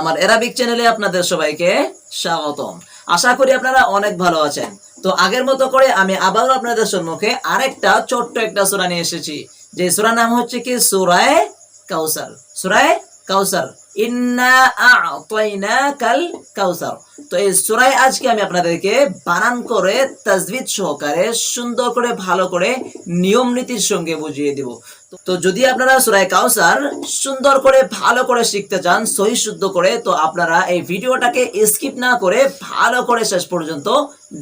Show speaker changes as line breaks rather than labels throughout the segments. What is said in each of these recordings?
আমার এরাবিক চ্যানেলে আপনাদের সবাইকে স্বাগতম। আশা করি আপনারা অনেক ভালো আছেন। তো আগের মতো করে আমি আপনাদের সম্মুখে আরেকটা ছোট্ট একটা সূরা নিয়ে এসেছি। যে নাম হচ্ছে কি? সূরায়ে কাউসার। সূরায়ে কাউসার। আজকে আমি আপনাদেরকে করে তাজবিদ সহকারে সুন্দর করে, ভালো করে নিয়ম নীতির সঙ্গে বুঝিয়ে দিব। তো যদি আপনারা সূরায় কাউসার সুন্দর করে, ভালো করে শিখতে চান, সহি শুদ্ধ করে, তো আপনারা এই ভিডিওটাকে স্কিপ না করে, ভালো করে শেষ পর্যন্ত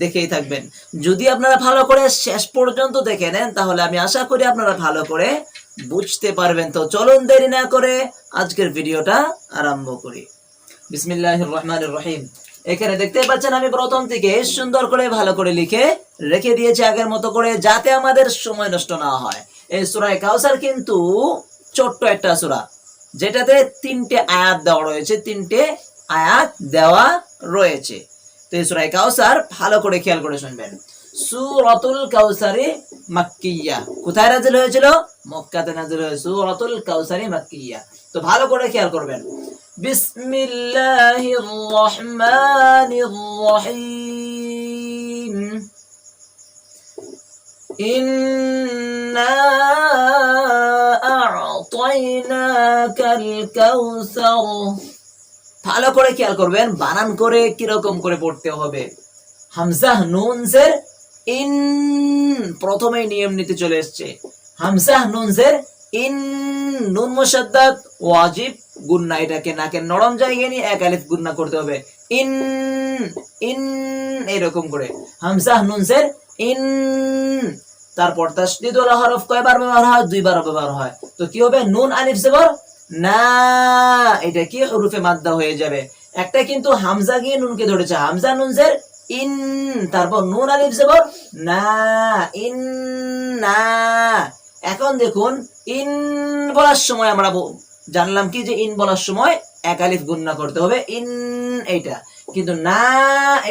দেখেই থাকবেন। যদি আপনারা ভালো করে শেষ পর্যন্ত দেখে নেন, তাহলে আমি আশা করি আপনারা ভালো করে বুঝতে পারবেন। তো চলুন দেরি না করে আজকের ভিডিওটা আরম্ভ করি। বিসমিল্লাহির রহমানির রহিম এখানে দেখতে পাচ্ছেন, আমি প্রথম থেকে সুন্দর করে, ভালো করে লিখে রেখে দিয়েছি আগের মতো করে, যাতে আমাদের সময় নষ্ট না হয়। এই সুরায় কাউসার কিন্তু ছোট্ট একটা সুরা, যেটাতে তিনটে আয়াত দেওয়া রয়েছে, তিনটে আয়াত দেওয়া রয়েছে। তো এই সুরায় কাউসার ভালো করে খেয়াল করে শুনবেন। সুরতুল কাউসারি মাক্কিয়া। কোথায় নাজিল হয়েছিল? মক্কাতে নাজিল হয়েছে। সুরতুল কাউসারি মাক্কিয়া। তো ভালো করে খেয়াল করবেন। বিসমিল্লাহির রহমানির রহিম। ভালো করে খেয়াল করবেন, বানান করে কীরকম করে পড়তে হবে। হামজাহ নুনজের ইন, প্রথমেই নিয়ম নীতি চলে এসছে। হামজাহ নুন জের ইন, নুন মুশাদ্দাদ, ওয়াজিব গুন্না এটাকে নাকের নরম জায়গায় নিয়ে এক আলিফ গুন্না করতে হবে। ইন ইন, এরকম করে। হামজাহ নুনজের ইন তারপর হরফ কয়বার ব্যবহার হয়? দুইবার ব্যবহার হয়। তো কি হবে? নুন, আলিফ, জবর? না, এটা কি হরফে মাদ্দা হয়ে যাবে? একটা কিন্তু হামজা গিয়ে নুনকে ধরেছে। হামজা নুন জের? ইন। তারপর নুন, আলিফ, জবর? না, ইন, না। এখন দেখুন, ইন বলার সময় আমরা জানলাম কি যে ইন বলার সময় এক আলিফ গুন্না করতে হবে। ইন এইটা। কিন্তু না,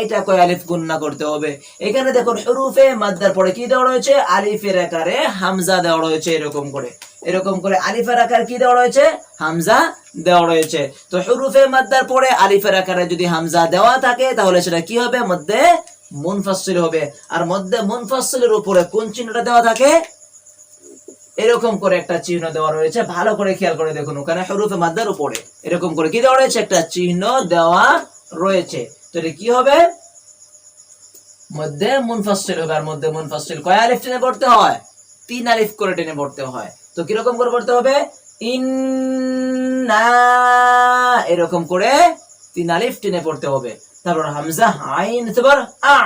এটা কয় আলিফ গুন্না করতে হবে। এখানে দেখুন হরুফে মাদ্দার পরে কি দেওয়া রয়েছে? আলিফের আকারে হামজা দেওয়া রয়েছে এরকম করে। এরকম করে আলিফের আকার কি দেওয়া রয়েছে? হামজা দেওয়া রয়েছে। তো হরুফে মাদ্দার পরে আলিফের আকারে যদি হামজা দেওয়া থাকে, তাহলে সেটা কি হবে? মধ্যে মুনফাসিল হবে। আর মধ্যে মুনফাসিলের উপরে কোন চিহ্নটা দেওয়া থাকে? এরকম করে একটা চিহ্ন দেওয়া রয়েছে। ভালো করে খেয়াল করে দেখুন ওখানে হরুফে মাদ্দার উপরে। এরকম করে কি দেওয়া রয়েছে? একটা চিহ্ন দেওয়া রয়েছে। তো এটা কি হবে? মধ্যে মুনফাসিল হবে, আর মধ্যে মুনফাসিল কয় আলিফ টেনে পড়তে হয়? তিন আলিফ করে টেনে পড়তে হয়। তো কীরকম করে পড়তে হবে? ইন্না, এরকম করে তিন আলিফ টেনে পড়তে হবে। তারপর হামজা, আইন জবর আ,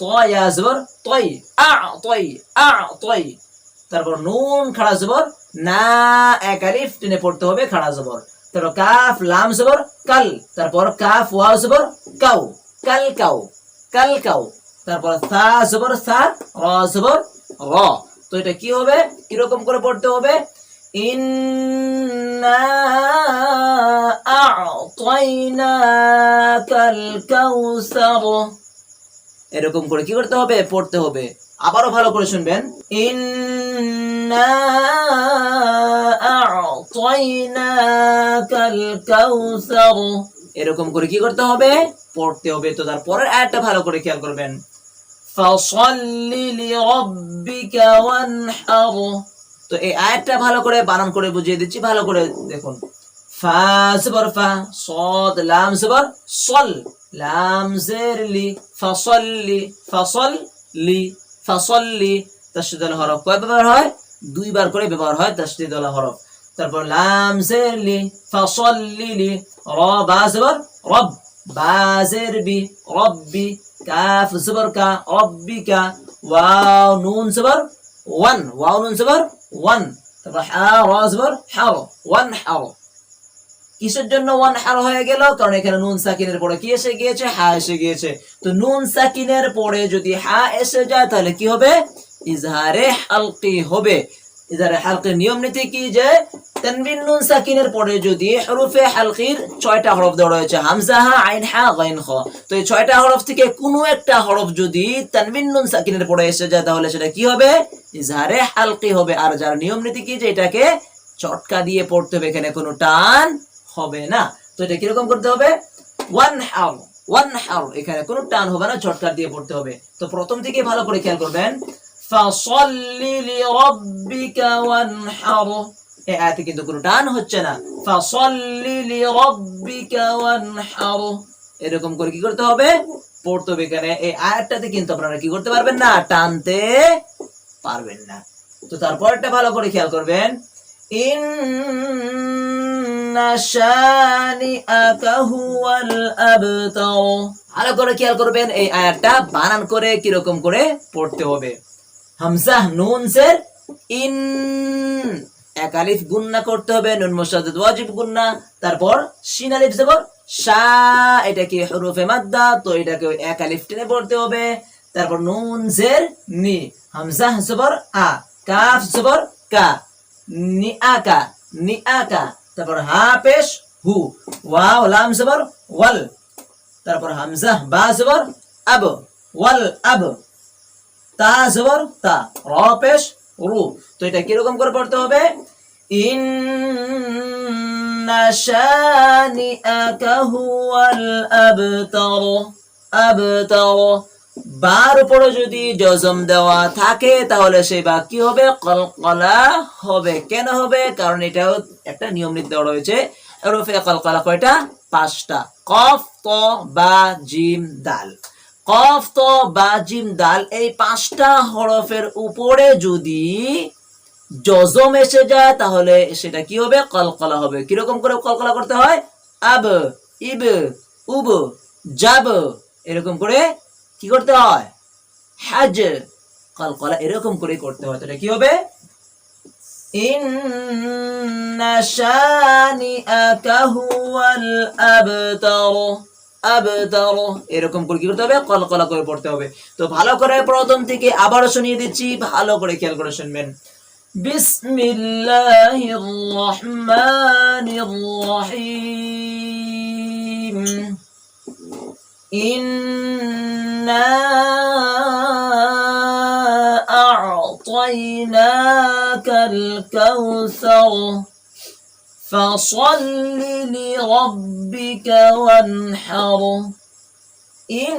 তয়া জবর তই আ তই আ তই তারপর নুন, খাড়া জবর না, এক আলিফ টেনে পড়তে হবে, খাড়া জবর তারপর কাফ, লাম জবর কাল। তারপর কাফ, ওয়াও জবর কাউ। কাল কাউ। কাল, কাউ। তারপর সা জবর সা, র জবর র। তো এটা কি হবে? কীরকম করে পড়তে হবে? এরকম করে কি করতে হবে? পড়তে হবে। আবারও ভালো করে শুনবেন। কাউসার এরকম করে কি করতে হবে? পড়তে হবে। তো তারপরে একটা ভালো করে খেয়াল করবেন। তো এই আয়াতটা ভালো করে বানান করে বুঝিয়ে দিচ্ছি। ভালো করে দেখুন। হয়? দুইবার করে ব্যবহার হয় তাসদীদ আল হরফ। তারপর লাম, জের, লি, ফাসাল্লি, লি র বা জবর, রব। বা, জের, বি রব্বি কাফ, জবর, কা রব্বিকা ওয়াও, নুন, জবর, ওয়ান। ওয়াও, নুন, জবর, ওয়ান। তারপর হা, র, জবর হার ওয়ান হার কিসের জন্য ওয়ান হার হয়ে গেল? কারণ এখানে নুন সাকিনের পরে কি এসে গিয়েছে? হা, এসে গিয়েছে। তো নুন সাকিনের পরে যদি হা এসে যায়, তাহলে কি হবে? ইজহারে হালকি হবে। ইজহারে হালকির নিয়ম নীতি কি যে, তানবিন নুন সাকিনের পরে যদি হরফে হালকির ছয়টা হরফ দেওয়া রয়েছে হামজা হা আইন হা গাইন তো এই ছয়টা হরফ থেকে কোনো একটা হরফ যদি তানবিন নুন সাকিনের পরে এসে যায়, তাহলে সেটা কি হবে? ইজহারে হালকি হবে। আর যার নিয়ম নীতি কি যে, এটাকে চটকা দিয়ে পড়তে হবে, এখানে কোনো টান হবে না। তো এটা কীরকম করতে হবে? ওয়ান হার ওয়ান হার এখানে কোনো টান হবে না, চটকা দিয়ে পড়তে হবে। তো প্রথম থেকে ভালো করে খেয়াল করবেন আয়াতে কিন্তু কোনো টান হচ্ছে না। এরকম করে কি করতে হবে? পড়তে হবে এখানে। এই আয়াতটাতে কিন্তু আপনারা কি করতে পারবেন না? টানতে পারবেন না। তো তারপরটা ভালো করে খেয়াল করবেন। ভালো করে খেয়াল করবেন এই আয়াতটা বানান করে, কীরকম করে পড়তে হবে। হামজা, নুন সের ইন, এক আলিফ গুন্না করতে হবে, নুন মুসাদ্দাদ ওয়াজিব গুন্না তারপর শিন আলিফ জবর, শা এটা কি হরফে মাদ্দা, তো এটাকে এক আলিফ টেনে পড়তে হবে। তারপর নুন, জের, নি, হামজা জবর, আ, কাফ জবর, কা, নি আকা নি আকা তারপর হা, পেশ, হু, ওয়াও, লাম জবর, ওয়াল। তারপর হামজা, বা জবর, আব, ওয়াল, আব। তা তা র রু তো এটা কীরকম করে পড়তে হবে? আবতার বার উপরে যদি জজম দেওয়া থাকে, তাহলে সেই বা কি হবে? কলকলা হবে। কেন হবে? কারণ এটাও একটা নিয়ম নীতি দেওয়া রয়েছে। রফে কলকলা কয়টা? পাঁচটা। কফ, ত, বা, জিম, দাল। কফ, ত, বা, জিম দাল এই পাঁচটা হরফের উপরে যদি জজম এসে যায়, তাহলে সেটা কি হবে? কলকলা হবে। কীরকম করে কলকলা করতে হয়? আব, ইব, উব, জাব। এরকম করে কি করতে হয়? হাজ কলকলা এরকম করে করতে হয়। তো এটা কি হবে? ইন্না শানিআকা হুয়াল আবতার। আবতার এরকম করে কি করতে হবে কলকলা করে পড়তে হবে তো ভালো করে প্রথম থেকে আবারও শুনিয়ে দিচ্ছি ভালো করে খেয়াল করে শুনবেন বিসমিল্লাহির রহমানির রহিম إنا أعطيناك الكوثر فصل لربك وانحر إن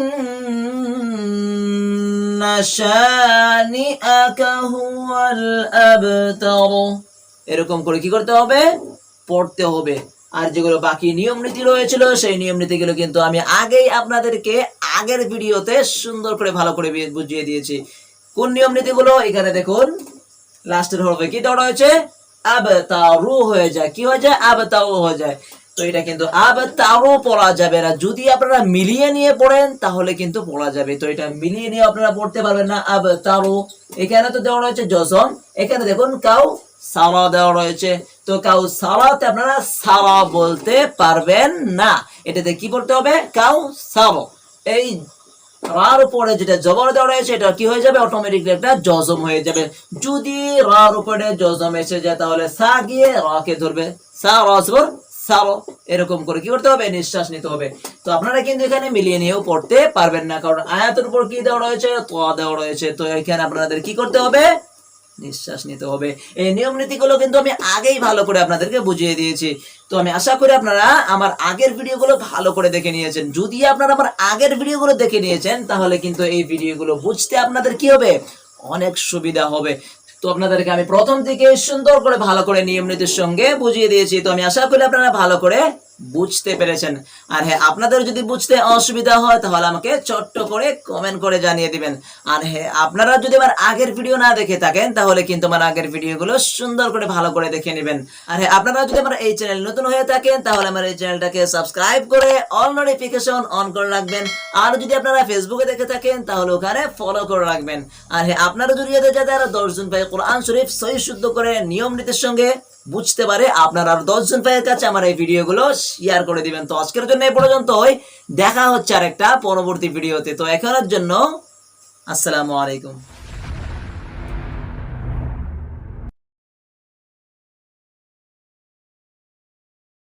شانئك هو الأبتر এরকম করে কি করতে হবে পড়তে হবে আর যেগুলো বাকি নিয়ম নীতি রয়েছিল সেই নিয়ম নীতিগুলো কিন্তু আমি আগেই আপনাদেরকে আগের ভিডিওতে সুন্দর করে ভালো করে বি- বুঝিয়ে দিয়েছি কোন নিয়ম নীতিগুলো এখানে দেখুন লাস্টের হবে কি দেওয়া রয়েছে আব তারু হয়ে যায়। কি হয়ে যায়? হয়ে যায়। তো এটা কিন্তু আব তারু পড়া যাবে না। যদি আপনারা মিলিয়ে নিয়ে পড়েন, তাহলে কিন্তু পড়া যাবে। তো এটা মিলিয়ে নিয়ে আপনারা পড়তে পারবেন না। আব তারু এখানে তো দেওয়া রয়েছে জজম এখানে দেখুন, কাউ সারা দেওয়া রয়েছে। তো কাউ সারাতে আপনারা সারা বলতে পারবেন না। এটাতে কি করতে হবে? কাউ সার এই রার উপরে যেটা জবর দেওয়া রয়েছে, এটা কি হয়ে যাবে? অটোমেটিকলি একটা জজম হয়ে যাবে। যদি রার উপরে জজম এসে যায়, তাহলে সা গিয়ে রাকে ধরবে। সা রসবর সারো এরকম করে কি করতে হবে? নিঃশ্বাস নিতে হবে। তো আপনারা কিন্তু এখানে মিলিয়ে নিয়েও পড়তে পারবেন না, কারণ আয়াতের উপর কি দেওয়া রয়েছে? তো দেওয়া রয়েছে। তো এখানে আপনাদের কি করতে হবে? নিঃশ্বাস নিতে হবে। এই নিয়ম নীতিগুলো কিন্তু আমি আগেই ভালো করে আপনাদেরকে বুঝিয়ে দিয়েছি। তো আমি আশা করি আপনারা আমার আগের ভিডিওগুলো ভালো করে দেখে নিয়েছেন। যদি আপনারা আমার আগের ভিডিওগুলো দেখে নিয়েছেন, তাহলে কিন্তু এই ভিডিওগুলো বুঝতে আপনাদের কি হবে? অনেক সুবিধা হবে। তো আপনাদেরকে আমি প্রথম থেকে সুন্দর করে ভালো করে নিয়ম নীতির সঙ্গে বুঝিয়ে দিয়েছি। তো আমি আশা করি আপনারা ভালো করে বুঝতে পেরেছেন। আর হ্যাঁ আপনাদের যদি বুঝতে অসুবিধা হয়, তাহলে আমাকে ছোট্ট করে কমেন্ট করে জানিয়ে দিবেন। আর হ্যাঁ আপনারা যদি আমার আগের ভিডিও না দেখে থাকেন, তাহলে কিন্তু আমার আগের ভিডিওগুলো সুন্দর করে, ভালো করে দেখে নেবেন। আর হ্যাঁ আপনারা যদি আমার এই চ্যানেল নতুন হয়ে থাকেন, তাহলে আমার এই চ্যানেলটাকে সাবস্ক্রাইব করে অল নোটিফিকেশন অন করে রাখবেন। আর যদি আপনারা ফেসবুকে দেখে থাকেন, তাহলে ওখানে ফলো করে রাখবেন। আর হ্যাঁ আপনারা যদি যাতে আরও দশজন ভাই কোরআন শরীফ সহি শুদ্ধ করে নিয়ম নীতির সঙ্গে বুঝতে পারে, আপনার আর দশজন ভাইয়ের কাছে আমার এই ভিডিওগুলো শেয়ার করে দিবেন। তো আজকের জন্য এই পর্যন্তই। দেখা হচ্ছে আর একটা পরবর্তী ভিডিওতে তো এখনের জন্য, আসসালামু আলাইকুম।